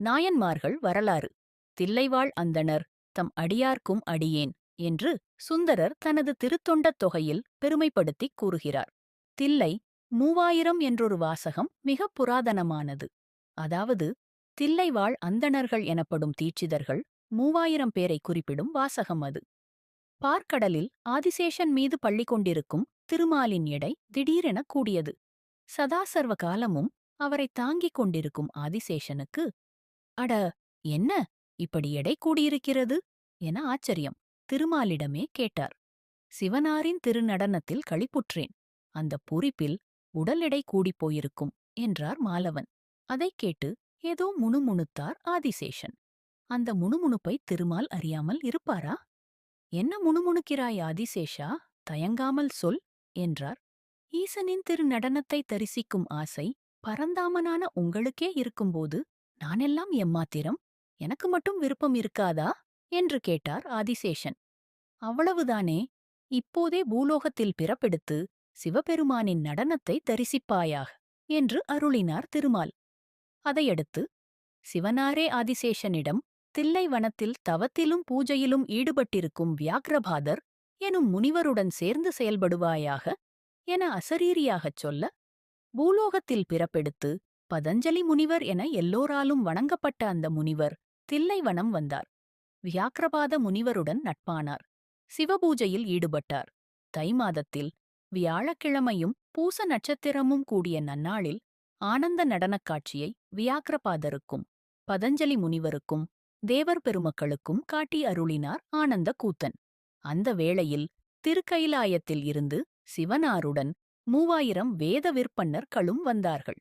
நாயன்மார்கள் வரலாறு. தில்லைவாழ் அந்தணர் தம் அடியார்க்கும் அடியேன் என்று சுந்தரர் தனது திருத்தொண்டத் தொகையில் பெருமைப்படுத்திக் கூறுகிறார். தில்லை மூவாயிரம் என்றொரு வாசகம் மிகப் புராதனமானது. அதாவது தில்லைவாழ் அந்தணர்கள் எனப்படும் தீட்சிதர்கள் மூவாயிரம் பேரை குறிப்பிடும் வாசகம் அது. பார்க்கடலில் ஆதிசேஷன் மீது பள்ளி கொண்டிருக்கும் திருமாலின் எடை திடீரென கூடியது. சதாசர்வ காலமும் அவரை தாங்கிக் கொண்டிருக்கும் ஆதிசேஷனுக்கு அட என்ன? இப்படி எடை கூடியிருக்கிறது? என ஆச்சரியம். திருமாலிடமே கேட்டார். சிவனாரின் திருநடனத்தில் களிப்புற்றேன். அந்த பூரிப்பில் உடல் எடை கூடிப் போயிருக்கும் என்றார் மாலவன். அதைக் கேட்டு ஏதோ முணுமுணுத்தார் ஆதிசேஷன். அந்த முணுமுணுப்பை திருமால் அறியாமல் இருப்பாரா? என்ன முணுமுணுக்கிறாய் ஆதிசேஷா? தயங்காமல் சொல் என்றார். ஈசனின் திருநடனத்தை தரிசிக்கும் ஆசை பரந்தாமனான உங்களுக்கே இருக்கும்போது நானெல்லாம் எம்மாத்திரம் எனக்கு மட்டும் விருப்பம் இருக்காதா? என்று கேட்டார் ஆதிசேஷன். அவ்வளவுதானே? இப்போதே பூலோகத்தில் பிறப்பெடுத்து சிவபெருமானின் நடனத்தை தரிசிப்பாயாக என்று அருளினார் திருமால். அதையடுத்து சிவனாரே ஆதிசேஷனிடம் தில்லை வனத்தில் தவத்திலும் பூஜையிலும் ஈடுபட்டிருக்கும் வியாக்ரபாதர் எனும் முனிவருடன் சேர்ந்து செயல்படுவாயாக என அசரீரியாகச் சொல்ல பூலோகத்தில் பிறப்பெடுத்து பதஞ்சலி முனிவர் என எல்லோராலும் வணங்கப்பட்ட அந்த முனிவர் தில்லைவனம் வந்தார். வியாக்கிரபாத முனிவருடன் நட்பானார். சிவபூஜையில் ஈடுபட்டார். தை மாதத்தில் வியாழக்கிழமையும் பூச நட்சத்திரமும் கூடிய நன்னாளில் ஆனந்த நடனக் காட்சியை வியாக்கிரபாதருக்கும் பதஞ்சலி முனிவருக்கும் தேவர் பெருமக்களுக்கும் காட்டி அருளினார் ஆனந்த கூத்தன். அந்த வேளையில் திருக்கைலாயத்தில் இருந்து சிவனாருடன் மூவாயிரம் வேத விற்பன்னர்களும் வந்தார்கள்.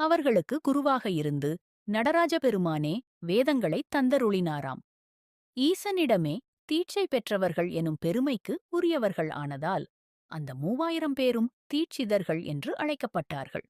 அவர்களுக்கு குருவாக இருந்து நடராஜ பெருமானே வேதங்களைத் தந்தருளினாராம். ஈசனிடமே தீட்சை பெற்றவர்கள் எனும் பெருமைக்கு உரியவர்கள் ஆனதால் அந்த மூவாயிரம் பேரும் தீட்சிதர்கள் என்று அழைக்கப்பட்டார்கள்.